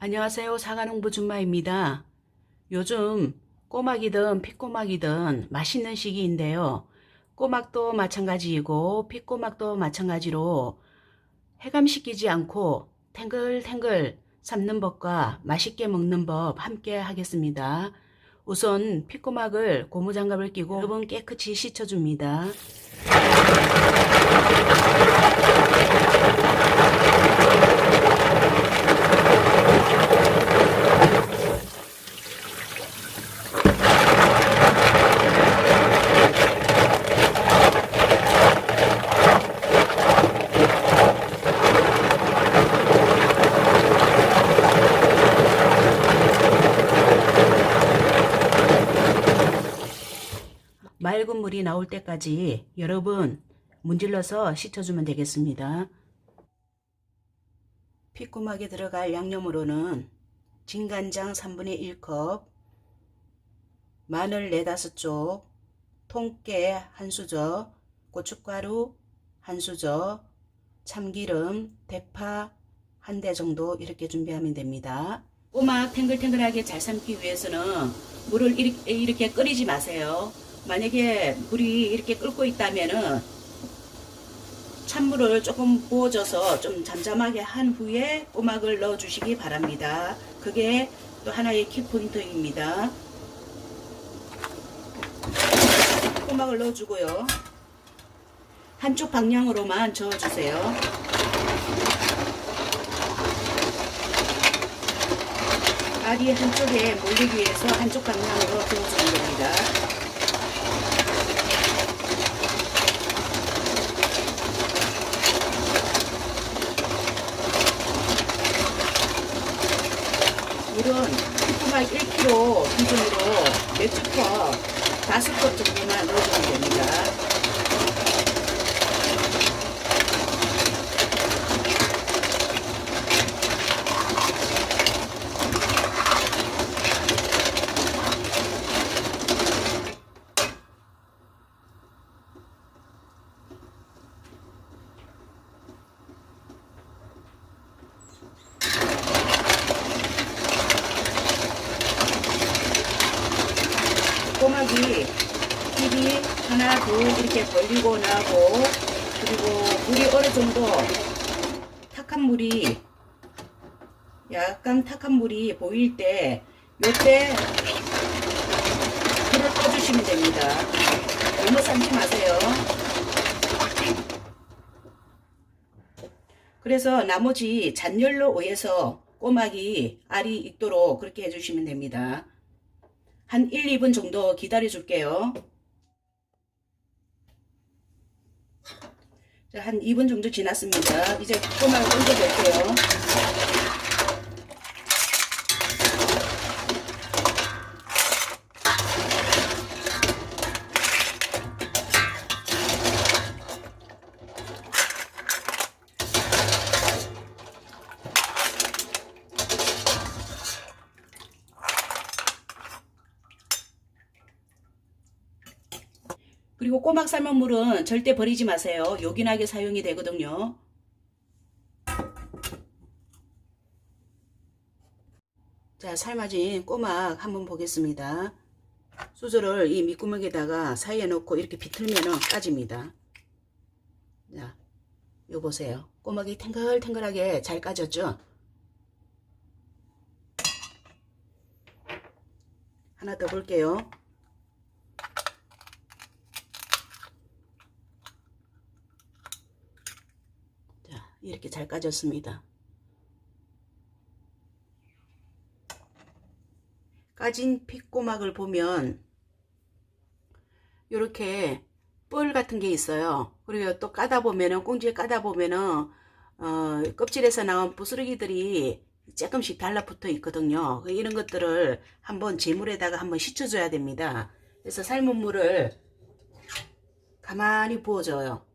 안녕하세요. 사과농부 준마입니다. 요즘 꼬막이든 피꼬막이든 맛있는 시기인데요. 꼬막도 마찬가지이고 피꼬막도 마찬가지로 해감시키지 않고 탱글탱글 삶는 법과 맛있게 먹는 법 함께 하겠습니다. 우선 피꼬막을 고무장갑을 끼고 여러분 깨끗이 씻어줍니다. 물이 나올 때까지 여러분 문질러서 씻어주면 되겠습니다. 피꼬막에 들어갈 양념으로는 진간장 3분의 1컵, 마늘 4, 5쪽, 통깨 한 수저, 고춧가루 한 수저, 참기름, 대파 한대 정도 이렇게 준비하면 됩니다. 꼬막 탱글탱글하게 잘 삶기 위해서는 물을 이렇게 끓이지 마세요. 만약에 물이 이렇게 끓고 있다면은 찬물을 조금 부어줘서 좀 잠잠하게 한 후에 꼬막을 넣어 주시기 바랍니다. 그게 또 하나의 키포인트입니다. 꼬막을 넣어 주고요. 한쪽 방향으로만 저어 주세요. 알이 한쪽에 몰리기 위해서 한쪽 방향으로 저어주면 됩니다. 물은 피부가 1kg 기준으로 맥주 컵, 5컵 정도만 넣어주면 됩니다. 꼬막이 입이 하나 둘 이렇게 벌리고 나고 그리고 물이 어느 정도 탁한 물이 약간 탁한 물이 보일 때 요때 불을 꺼주시면 됩니다. 너무 삶지 마세요. 그래서 나머지 잔열로 의해서 꼬막이 알이 익도록 그렇게 해주시면 됩니다. 한 1, 2분 정도 기다려 줄게요. 자, 한 2분 정도 지났습니다. 이제 꼬막을 얹어 볼게요. 그리고 꼬막 삶은 물은 절대 버리지 마세요. 요긴하게 사용이 되거든요. 자, 삶아진 꼬막 한번 보겠습니다. 수저를 이 밑구멍에다가 사이에 넣고 이렇게 비틀면 까집니다. 자, 요 보세요. 꼬막이 탱글탱글하게 잘 까졌죠? 하나 더 볼게요. 자, 이렇게 잘 까졌습니다. 까진 핏꼬막을 보면 이렇게 뻘 같은 게 있어요. 그리고 또 까다 보면은 꽁지에 까다 보면은 어, 껍질에서 나온 부스러기들이 조금씩 달라붙어 있거든요. 이런 것들을 한번 재물에다가 한번 씻어줘야 됩니다. 그래서 삶은 물을 가만히 부어줘요.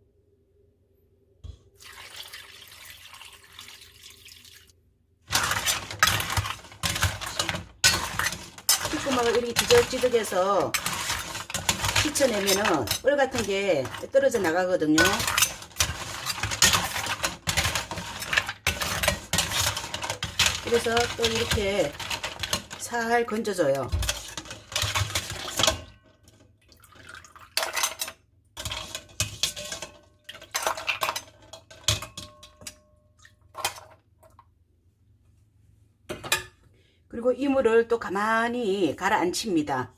핏구멍을 이렇게 지적지적해서 씻어내면은 뻘 같은 게 떨어져 나가거든요. 그래서 또 이렇게 살 건져줘요. 그리고 이물을 또 가만히 가라앉힙니다.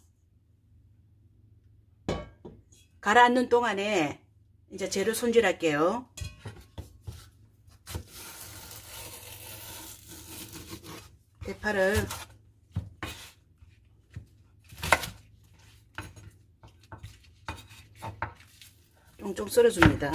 가라앉는 동안에 이제 재료 손질할게요. 대파를 쫑쫑 썰어줍니다.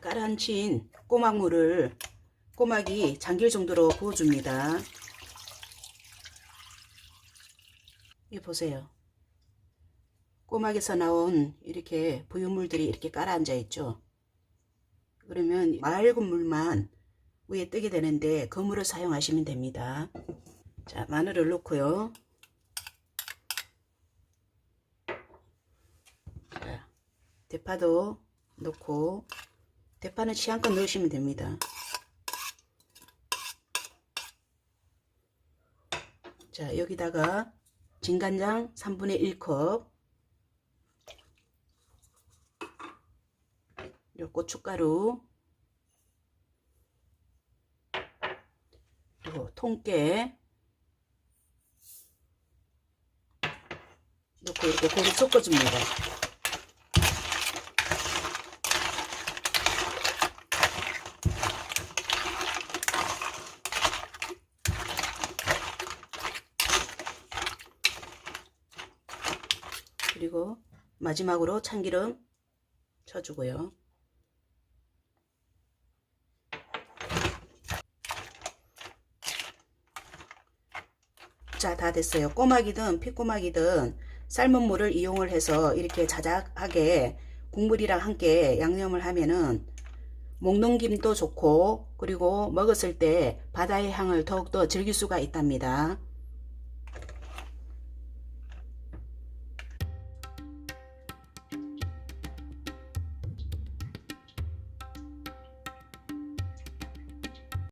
자, 깔아앉힌 꼬막물을 꼬막이 잠길 정도로 부어줍니다. 이 보세요. 꼬막에서 나온 이렇게 부유물들이 이렇게 깔아앉아 있죠. 그러면 맑은 물만 위에 뜨게 되는데 그 물을 사용하시면 됩니다. 자, 마늘을 넣고요. 자, 대파도 넣고 대파는 취향껏 넣으시면 됩니다. 자, 여기다가 진간장 3분의 1컵 요 고춧가루 그리고 통깨 넣고 이렇게 고루 섞어줍니다. 그리고 마지막으로 참기름 쳐주고요. 자, 다 됐어요. 꼬막이든 피꼬막이든 삶은 물을 이용을 해서 이렇게 자작하게 국물이랑 함께 양념을 하면은 먹는 김도 좋고 그리고 먹었을 때 바다의 향을 더욱더 즐길 수가 있답니다.